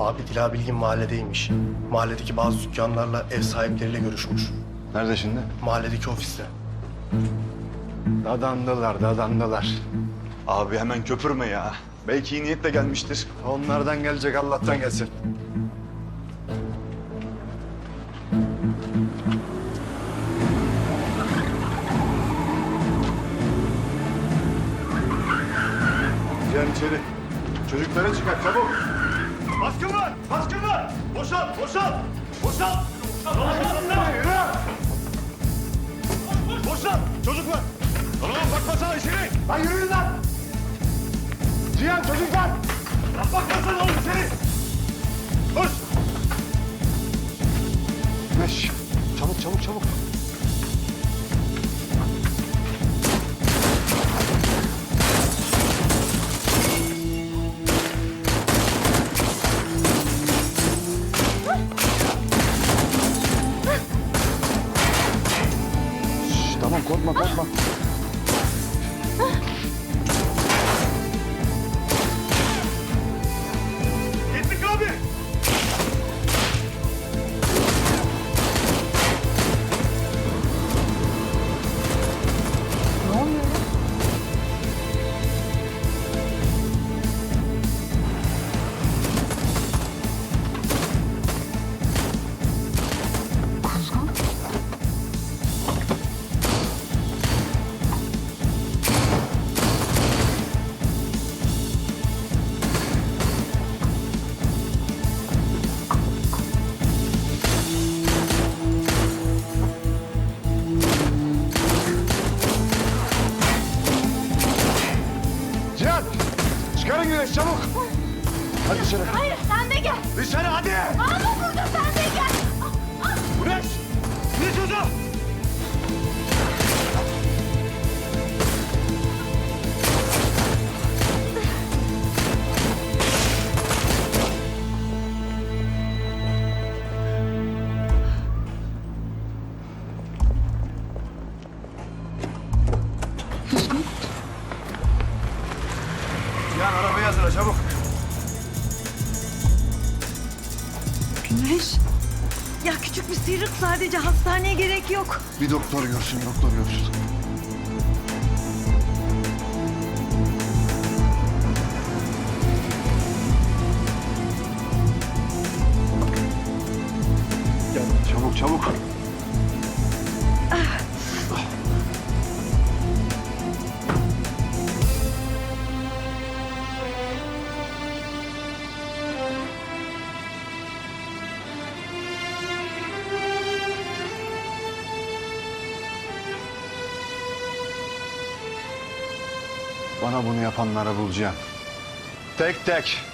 Abi Dila Bilgin mahalledeymiş. Mahalledeki bazı dükkanlarla ev sahipleriyle görüşmüş. Nerede şimdi? Mahalledeki ofiste. Dadandılar, dadandılar. Abi hemen köpürme ya. Belki iyi niyetle gelmiştir. Onlardan gelecek, Allah'tan gelsin. Gel içeri. Çocukları çıkar, çabuk. Baskın var! Baskın var! Boşal! Boşal! Boşal! Boşal! Yürü! Boşal! Çocuklar! Tamam bakmasana içeri! Lan yürüyün lan! Cihan çocuklar! Lan bakmasana oğlum içeri! Koş! Meş, çabuk çabuk çabuk. 好棒 Çıkarın güneş çabuk. Hadi dışarı. Hayır sen de gel. Dışarı hadi! Ama burada sen hazırla çabuk. Güneş. Ya küçük bir sıyrık sadece hastaneye gerek yok. Bir doktor görsün, doktor görsün. Çabuk çabuk. Bana bunu yapanları bulacağım. Tek tek.